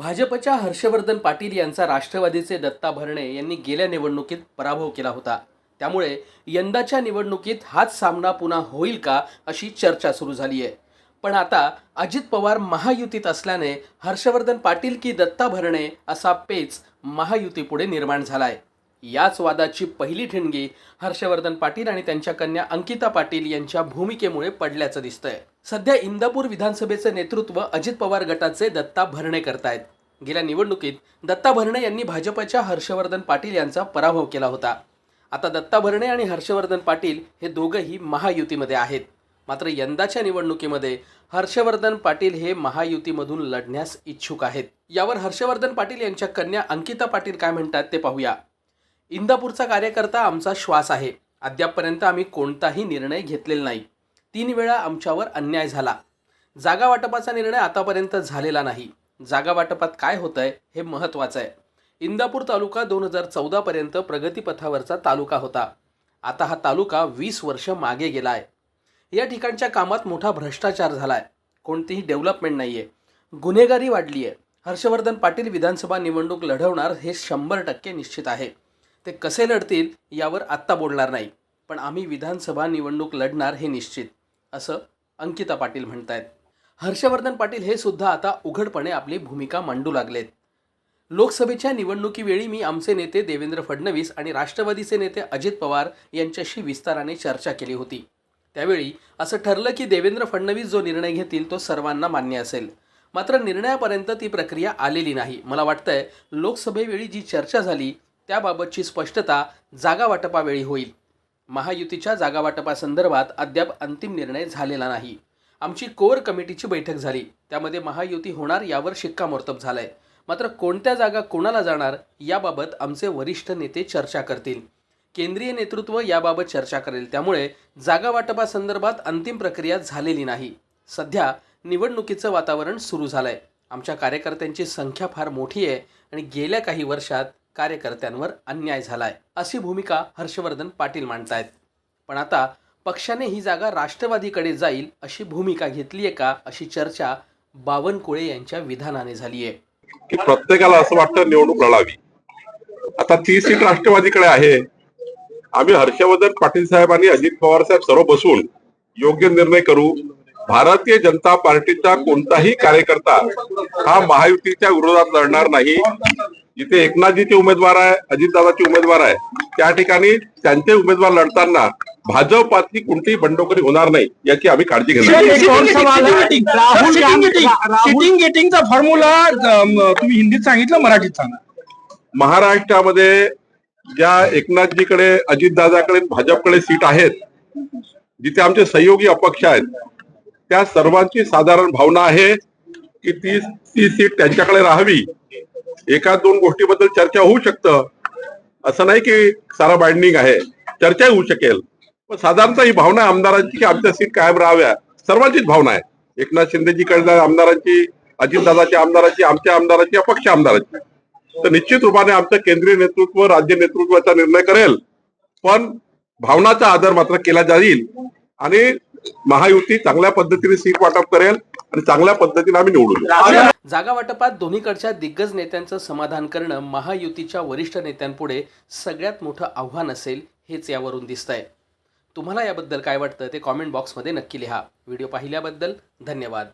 भाजपच्या हर्षवर्धन पाटील यांचा राष्ट्रवादीचे दत्ता भरणे यांनी गेल्या निवडणुकीत पराभव केला होता. त्यामुळे यंदाच्या निवडणुकीत हाच सामना पुन्हा होईल का अशी चर्चा सुरू झाली आहे पण आता अजित पवार महायुतीत असल्याने हर्षवर्धन पाटील की दत्ता भरणे असा पेच महायुतीपुढे निर्माण झाला आहे याच वादाची पहिली ठिणगी हर्षवर्धन पाटील आणि त्यांच्या कन्या अंकिता पाटील यांच्या भूमिकेमुळे पडल्याचं दिसतंय. सध्या इंदापूर विधानसभेचं नेतृत्व अजित पवार गटाचे दत्ता भरणे करतायत. गेल्या निवडणुकीत दत्ता भरणे यांनी भाजपच्या हर्षवर्धन पाटील यांचा पराभव केला होता. आता दत्ता भरणे आणि हर्षवर्धन पाटील हे दोघंही महायुतीमध्ये आहेत. मात्र यंदाच्या निवडणुकीमध्ये हर्षवर्धन पाटील हे महायुतीमधून लढण्यास इच्छुक आहेत. यावर हर्षवर्धन पाटील यांच्या कन्या अंकिता पाटील काय म्हणतात ते पाहूया. इंदापूरचा कार्यकर्ता आमचा श्वास आहे. अद्यापपर्यंत आम्ही कोणताही निर्णय घेतलेला नाही. तीन वेळा आमच्यावर अन्याय झाला. जागा वाटपाचा निर्णय आतापर्यंत झालेला नाही. जागा वाटपात काय होतंय हे महत्त्वाचं आहे. इंदापूर तालुका दोन हजार चौदापर्यंत प्रगतीपथावरचा तालुका होता. आता हा तालुका वीस वर्ष मागे गेला आहे या ठिकाणच्या कामात मोठा भ्रष्टाचार झाला आहे कोणतीही डेव्हलपमेंट नाही आहे गुन्हेगारी वाढली आहे हर्षवर्धन पाटील विधानसभा निवडणूक लढवणार हे शंभर टक्के निश्चित आहे. ते कसे लढतील यावर आत्ता बोलणार नाही. पण आम्ही विधानसभा निवडणूक लढणार हे निश्चित असं अंकिता पाटील म्हणत आहेत हर्षवर्धन पाटील हे सुद्धा आता उघडपणे आपली भूमिका मांडू लागलेत. लोकसभेच्या निवडणुकीवेळी मी आमचे नेते देवेंद्र फडणवीस आणि राष्ट्रवादीचे नेते अजित पवार यांच्याशी विस्ताराने चर्चा केली होती. त्यावेळी असं ठरलं की देवेंद्र फडणवीस जो निर्णय घेतील तो सर्वांना मान्य असेल. मात्र निर्णयापर्यंत ती प्रक्रिया आलेली नाही. मला वाटतंय लोकसभेवेळी जी चर्चा झाली त्याबाबतची स्पष्टता जागावाटपावेळी होईल. महायुतीच्या जागावाटपासंदर्भात अद्याप अंतिम निर्णय झालेला नाही. आमची कोर कमिटीची बैठक झाली. त्यामध्ये महायुती होणार यावर शिक्कामोर्तब झालंय. मात्र कोणत्या जागा कोणाला जाणार याबाबत आमचे वरिष्ठ नेते चर्चा करतील. केंद्रीय नेतृत्व याबाबत चर्चा करेल. त्यामुळे जागावाटपासंदर्भात अंतिम प्रक्रिया झालेली नाही. सध्या निवडणुकीचं वातावरण सुरू झालंय. आमच्या कार्यकर्त्यांची संख्या फार मोठी आहे आणि गेल्या काही वर्षात कार्यकर्त्यांवर अन्याय झालाय अशी भूमिका हर्षवर्धन पाटील मांडतायत. पण आता पक्षाने ही जागा राष्ट्रवादीकडे जाईल अशी भूमिका घेतली आहे का अशी चर्चा बावनकुळे यांच्या विधानाने झाली आहे प्रत्येकाला असं वाटतं निवडणूक लढावी. आता ती सीट राष्ट्रवादीकडे आहे. आम्ही हर्षवर्धन पाटील साहेब आणि अजित पवार साहेब सर्व बसून योग्य निर्णय करू. भारतीय जनता पार्टीचा कोणताही कार्यकर्ता हा महायुतीच्या विरोधात लढणार नाही. जिथे एकनाथजीचे उमेदवार आहे अजितदादाचे उमेदवार आहे त्या ठिकाणी त्यांचे उमेदवार लढताना भाजपाची कोणतीही बंडखोरी होणार नाही याची आम्ही काळजी घेणार एक और सवाल राहुल गांधी सिटिंग गेटिंगचा फॉर्म्युला तुम्ही हिंदीत सांगितलं मराठीत सांगा. महाराष्ट्रामध्ये ज्या एकनाथजीकडे अजितदादाकडे भाजपकडे सीट आहेत जिथे आमचे सहयोगी अपक्ष आहेत त्या सर्वांची साधारण भावना आहे की ती ती सीट त्यांच्याकडे राहावी. एका दोन गोष्टीबद्दल चर्चा होऊ शकतं. असं नाही की सारा बाइंडिंग आहे. चर्चा होऊ शकेल. पण साधारणतः ही भावना आमदारांची की आमच्या सीट कायम राहाव्या सर्वांचीच भावना आहे. एकनाथ शिंदेजीकडल्या आमदारांची अजितदादाच्या आमदाराची आमच्या आमदाराची अपक्ष आमदाराची. तर निश्चित रूपाने आमचं केंद्रीय नेतृत्व राज्य नेतृत्वाचा निर्णय करेल. पण भावनाचा आदर मात्र केला जाईल. आणि महायुती चांगल्या पद्धतीने सीट वाटप करेल. आणि चांगल्या पद्धतीने आम्ही निवडून. जागा वाटपात दोन्हीकडच्या दिग्गज नेत्यांचं समाधान करणं महायुतीच्या वरिष्ठ नेत्यांपुढे सगळ्यात मोठं आव्हान असेल हेच यावरून दिसतंय. तुम्हाला याबद्दल काय वाटतं ते कॉमेंट बॉक्समध्ये नक्की लिहा. व्हिडिओ पाहिल्याबद्दल धन्यवाद.